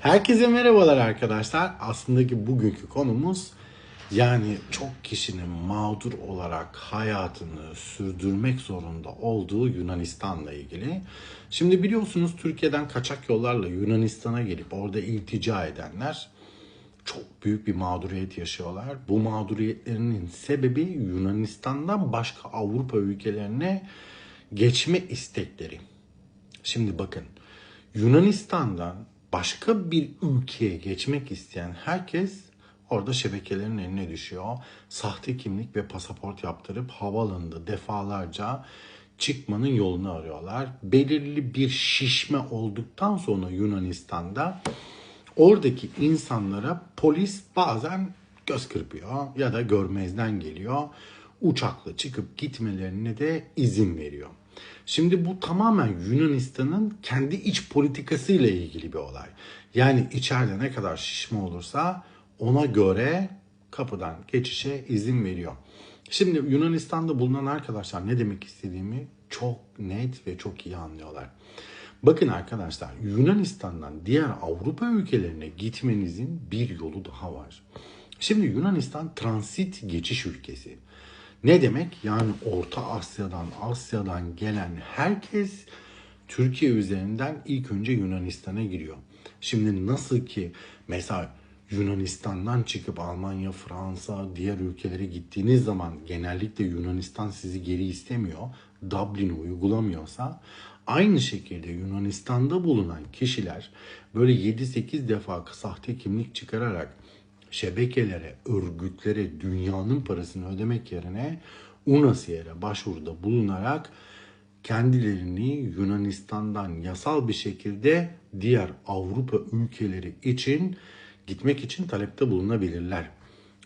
Herkese merhabalar arkadaşlar. Aslında ki bugünkü konumuz yani çok kişinin mağdur olarak hayatını sürdürmek zorunda olduğu Yunanistan'la ilgili. Şimdi biliyorsunuz Türkiye'den kaçak yollarla Yunanistan'a gelip orada iltica edenler çok büyük bir mağduriyet yaşıyorlar. Bu mağduriyetlerinin sebebi Yunanistan'dan başka Avrupa ülkelerine geçme istekleri. Şimdi bakın Yunanistan'dan başka bir ülkeye geçmek isteyen herkes orada şebekelerin eline düşüyor. Sahte kimlik ve pasaport yaptırıp havaalanında defalarca çıkmanın yolunu arıyorlar. Belirli bir şişme olduktan sonra Yunanistan'da oradaki insanlara polis bazen göz kırpıyor ya da görmezden geliyor. Uçakla çıkıp gitmelerine de izin veriyor. Şimdi bu tamamen Yunanistan'ın kendi iç politikasıyla ilgili bir olay. Yani içeride ne kadar şişme olursa ona göre kapıdan geçişe izin veriyor. Şimdi Yunanistan'da bulunan arkadaşlar ne demek istediğimi çok net ve çok iyi anlıyorlar. Bakın arkadaşlar Yunanistan'dan diğer Avrupa ülkelerine gitmenizin bir yolu daha var. Şimdi Yunanistan transit geçiş ülkesi. Ne demek? Yani Orta Asya'dan, Asya'dan gelen herkes Türkiye üzerinden ilk önce Yunanistan'a giriyor. Şimdi nasıl ki mesela Yunanistan'dan çıkıp Almanya, Fransa, diğer ülkelere gittiğiniz zaman genellikle Yunanistan sizi geri istemiyor. Dublin'i uygulamıyorsa aynı şekilde Yunanistan'da bulunan kişiler böyle 7-8 defa sahte kimlik çıkararak şebekelere, örgütlere dünyanın parasını ödemek yerine UNHCR'e başvuruda bulunarak kendilerini Yunanistan'dan yasal bir şekilde diğer Avrupa ülkeleri için gitmek için talepte bulunabilirler.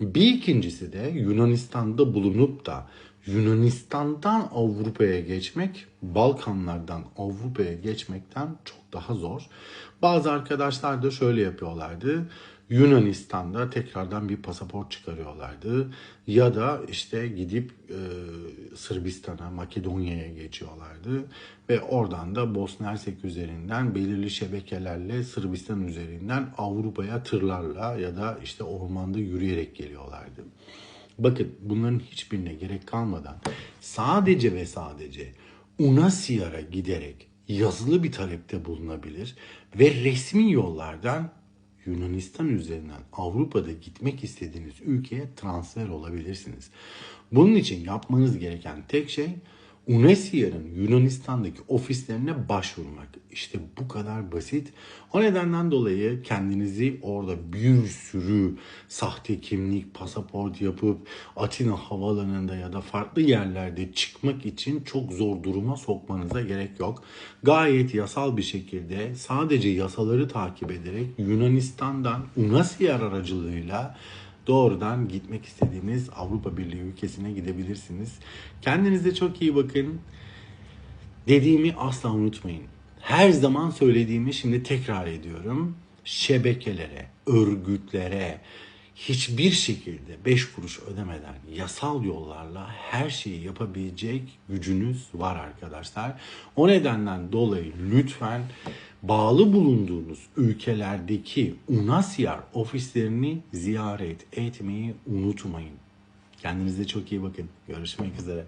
Bir ikincisi de Yunanistan'da bulunup da Yunanistan'dan Avrupa'ya geçmek Balkanlardan Avrupa'ya geçmekten çok daha zor. Bazı arkadaşlar da şöyle yapıyorlardı. Yunanistan'da tekrardan bir pasaport çıkarıyorlardı. Ya da işte gidip e, Sırbistan'a, Makedonya'ya geçiyorlardı. Ve oradan da Bosna Hersek üzerinden belirli şebekelerle Sırbistan üzerinden Avrupa'ya tırlarla ya da işte ormanda yürüyerek geliyorlardı. Bakın bunların hiçbirine gerek kalmadan sadece ve sadece UNHCR'a giderek yazılı bir talepte bulunabilir ve resmi yollardan Yunanistan üzerinden Avrupa'da gitmek istediğiniz ülkeye transfer olabilirsiniz. Bunun için yapmanız gereken tek şey UNHCR'ın Yunanistan'daki ofislerine başvurmak. İşte bu kadar basit. O nedenden dolayı kendinizi orada bir sürü sahte kimlik, pasaport yapıp Atina havalanında ya da farklı yerlerde çıkmak için çok zor duruma sokmanıza gerek yok. Gayet yasal bir şekilde sadece yasaları takip ederek Yunanistan'dan UNHCR aracılığıyla doğrudan gitmek istediğiniz Avrupa Birliği ülkesine gidebilirsiniz. Kendinize çok iyi bakın. Dediğimi asla unutmayın. Her zaman söylediğimi şimdi tekrar ediyorum. Şebekelere, örgütlere hiçbir şekilde 5 kuruş ödemeden yasal yollarla her şeyi yapabilecek gücünüz var arkadaşlar. O nedenden dolayı lütfen bağlı bulunduğunuz ülkelerdeki UNHCR ofislerini ziyaret etmeyi unutmayın. Kendinize çok iyi bakın. Görüşmek üzere.